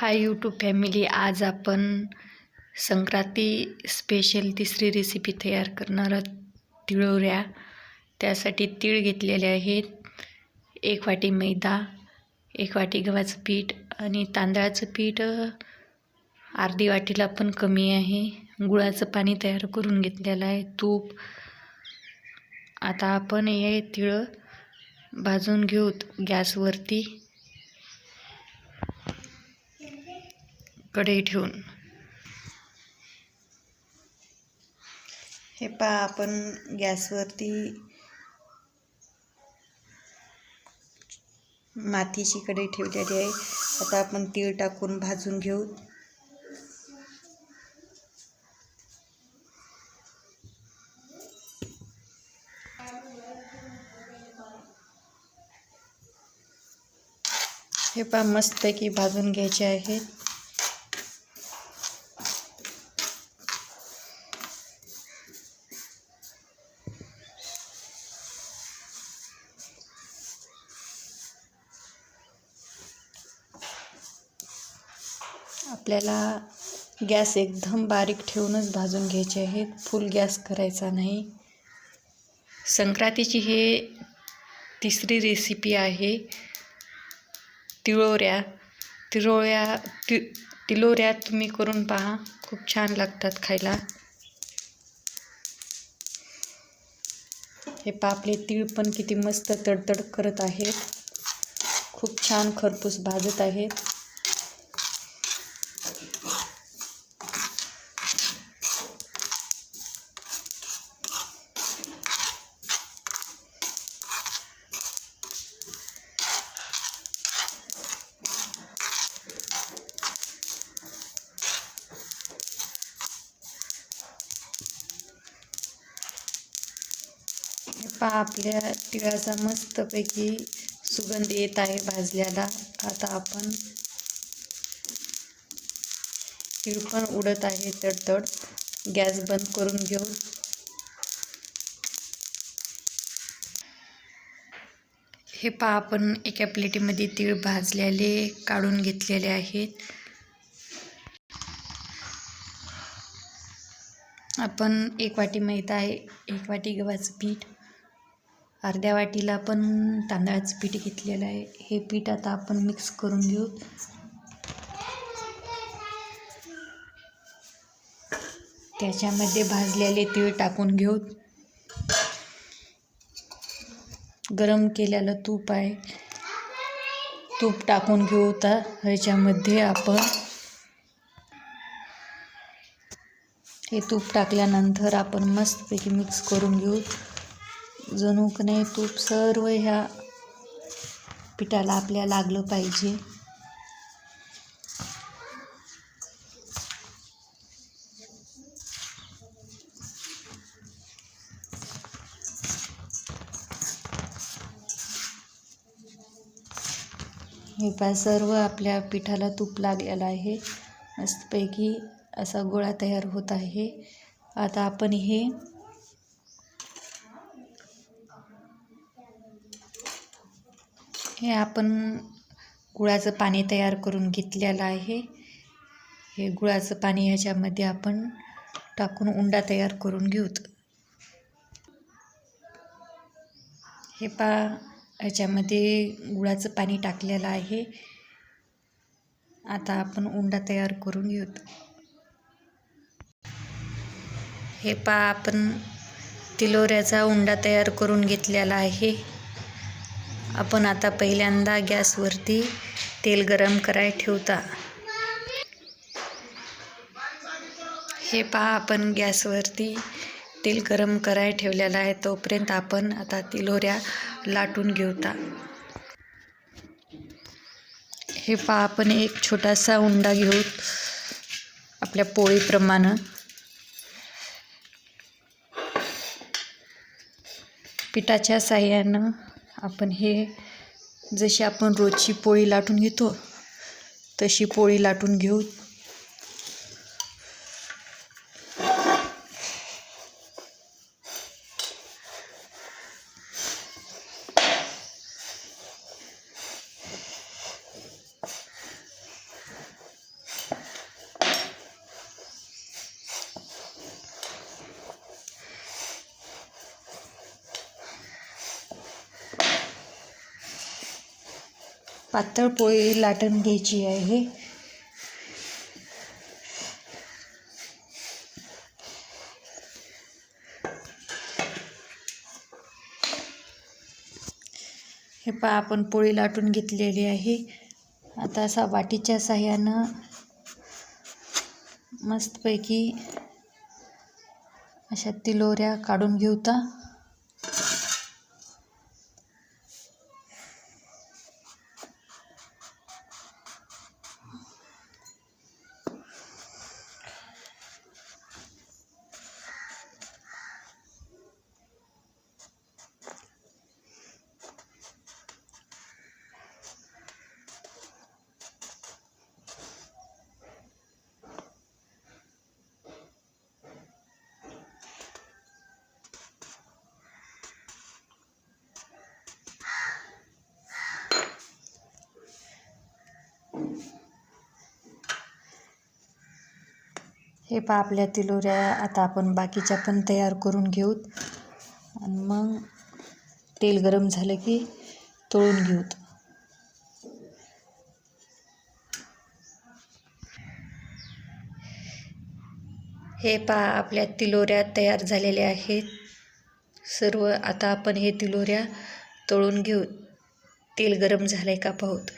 Hi YouTube family आज आपण Sankranti special तिसरी रेसिपी तयार करणार आहोत. तिळोऱ्या. त्यासाठी तीळ घेतलेले आहेत. एक वाटी मैदा एक वाटी गव्हाचं पीठ आणि तांदळाचं पीठ. अर्धी वाटीला पण कमी आहे. गुळाचं पाणी तयार करून घेतलेलं आहे. तूप. आता आपण हे तिळं भाजून घेऊत गॅसवरती. कढई ठेवून. हे पहा आपण गॅसवरती मातीची कढई ठेवलेली आहे. आता आपण तीळ टाकून भाजून घेऊ. हे पहा मस्तपैकी भाजून घ्यायचे आहेत. आपल्याला गॅस एकदम बारीक ठेवूनच भाजून घ्यायचे आहेत फुल गॅस करायचा नाही. संक्रांतीची हे तिसरी रेसिपी आहे. तिळोऱ्या. तिळोऱ्या ति तिलोऱ्या तुम्ही करून पहा. खूप छान लागतात खायला. हे पापले तीळ पण किती मस्त तडतड करत आहेत. खूप छान खरपूस भाजत आहेत. हे पहा आपल्या तिळाचा मस्तपैकी सुगंध येत आहे भाजल्याला? आता आपण तीळ पण उडत आहे. तडतड गॅस बंद करून घेऊ. हे पहा आपण एका प्लेटीमध्ये तीळ भाजलेले काढून घेतलेले आहेत. आपण एक वाटी मैदा आहे एक वाटी गव्हाचं पीठ. अर्ध्या वाटीला पण तांदळाचं पीठ घेतलेलं आहे. हे पीठ आता आपण मिक्स करून घेऊ. त्याच्यामध्ये भाजलेले तीळ टाकून घेऊ. गरम केलेलं तूप आहे. तूप टाकून घेऊ तर ह्याच्यामध्ये आपण हे तूप टाकल्यानंतर आपण मस्तपैकी मिक्स करून घेऊ. जणू का नाही तूप सर्व ह्या पिठाला आपल्या लागलं पाहिजे. हे पा सर्व आपल्या पिठाला तूप लागलेलं आहे. मस्तपैकी असा गोळा तयार होत आहे. आता आपण हे हे आपण गुळाचं पाणी तयार करून घेतलेलं आहे. हे गुळाचं पाणी ह्याच्यामध्ये आपण टाकून उंडा तयार करून घेऊत. हे पा ह्याच्यामध्ये गुळाचं पाणी टाकलेलं आहे. आता आपण उंडा तयार करून घेऊत. हे पा आपण तिलोऱ्याचा उंडा तयार करून घेतलेला आहे. आपण आता पहिल्यांदा गॅसवरती तेल गरम कराय ठेवता. हे पहा आपण गॅसवरती तेल गरम कराय ठेवलेलं आहे. तोपर्यंत आपण आता तिलोऱ्या लाटून घेऊता. हे पहा आपण एक छोटासा उंडा घेऊ आपल्या पोळीप्रमाणे. पिठाच्या साह्यानं आपण हे जशी आपण रोजची पोळी लाटून घेतो तशी पोळी लाटून घेऊ. पातळ पोळी लाटून घ्यायची आहे. हे पहा आपण पोळी लाटून घेतलेली आहे. आता असा वाटीच्या साह्यानं मस्तपैकी अशा तिलोऱ्या काढून घेऊता हे पहा आपल्या तिलोऱ्या आता आपण बाकीच्या पण तयार करून घेऊत. आणि मग तेल गरम झालं की तळून घेऊत. हे पहा आपल्या तिलोऱ्या तयार झालेल्या आहेत. सर्व आता आपण हे तिलोऱ्या तळून घेऊ तेल गरम झालं आहे का पाहूत.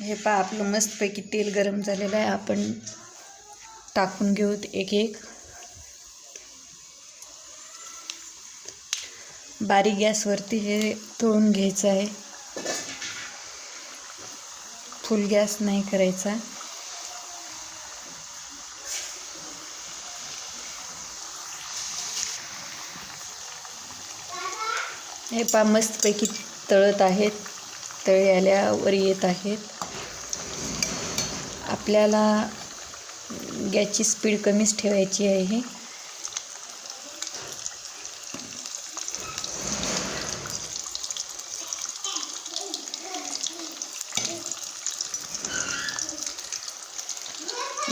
हे पहा आपलं मस्तपैकी तेल गरम झालेलं आहे. आपण टाकून घेऊत एक एक. बारीक गॅसवरती हे तळून घ्यायचं आहे. फुल गॅस नाही करायचा. हे पा मस्तपैकी तळत आहेत. तळल्यावर येत आहेत. आपल्याला गॅसची स्पीड कमीच ठेवायची आहे.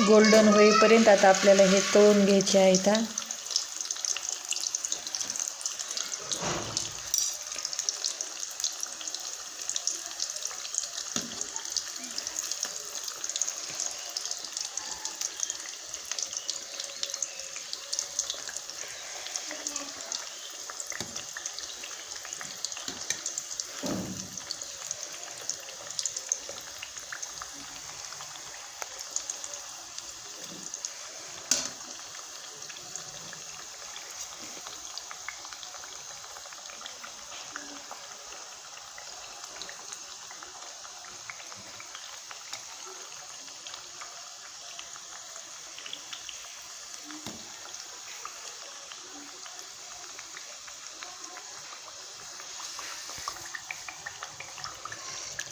गोल्डन होईपर्यंत आता आपल्याला हे तळून घ्यायचे आहेत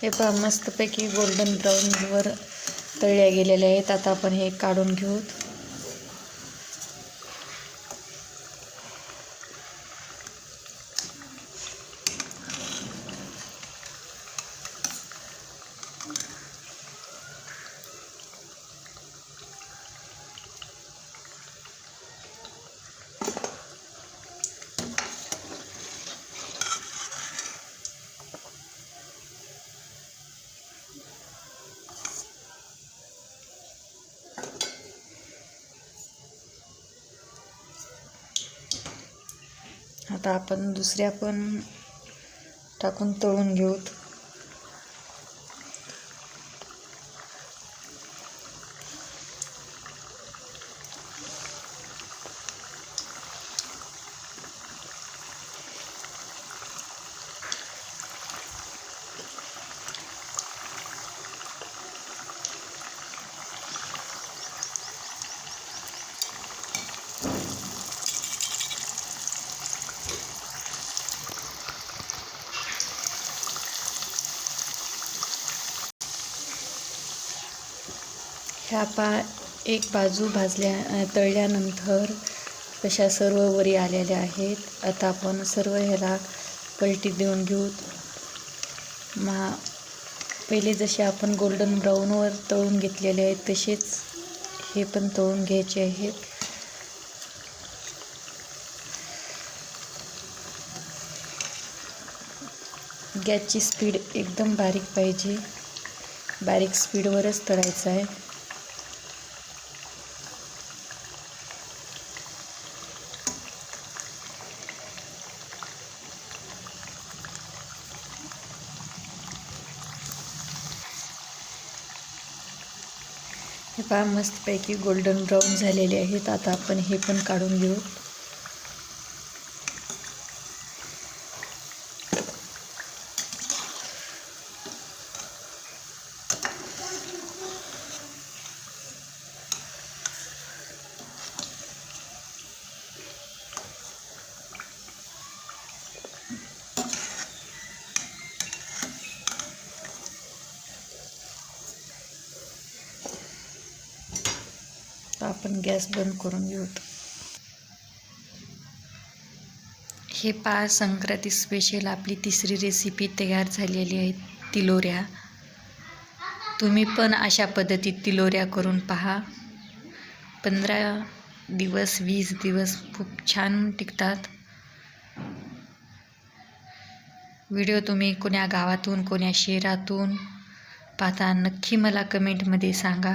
हे पहा मस्तपैकी गोल्डन ब्राऊनवर तळल्या गेलेल्या आहेत. आता आपण हे काढून घेऊत आता आपण दुसऱ्या पण टाकून तळून घेऊत ह्या पा एक बाजू भाजल्या तळल्यानंतर तशा सर्व वरी आलेल्या आहेत. आता आपण सर्व ह्याला पलटी देऊन घेऊ. मा पहिले जसे आपण गोल्डन ब्राऊनवर तळून घेतलेले आहेत तसेच हे पण तळून घ्यायचे आहेत. गॅसची स्पीड एकदम बारीक पाहिजे. बारीक स्पीडवरच तळायचं आहे. हे पहा मस्तपैकी गोल्डन ब्राऊन झालेले आहेत. आता आपण हे पण काढून घेऊ. आता आपण गॅस बंद करून घेऊ हे पा संक्रांती स्पेशल आपली तिसरी रेसिपी तयार झालेली आहे तिलोऱ्या. तुम्ही पण अशा पद्धतीत तिलोऱ्या करून पहा. पंधरा दिवस वीस दिवस खूप छान टिकतात. व्हिडिओ तुम्ही कोण्या गावातून कोण्या शहरातून पाहता नक्की मला कमेंटमध्ये सांगा.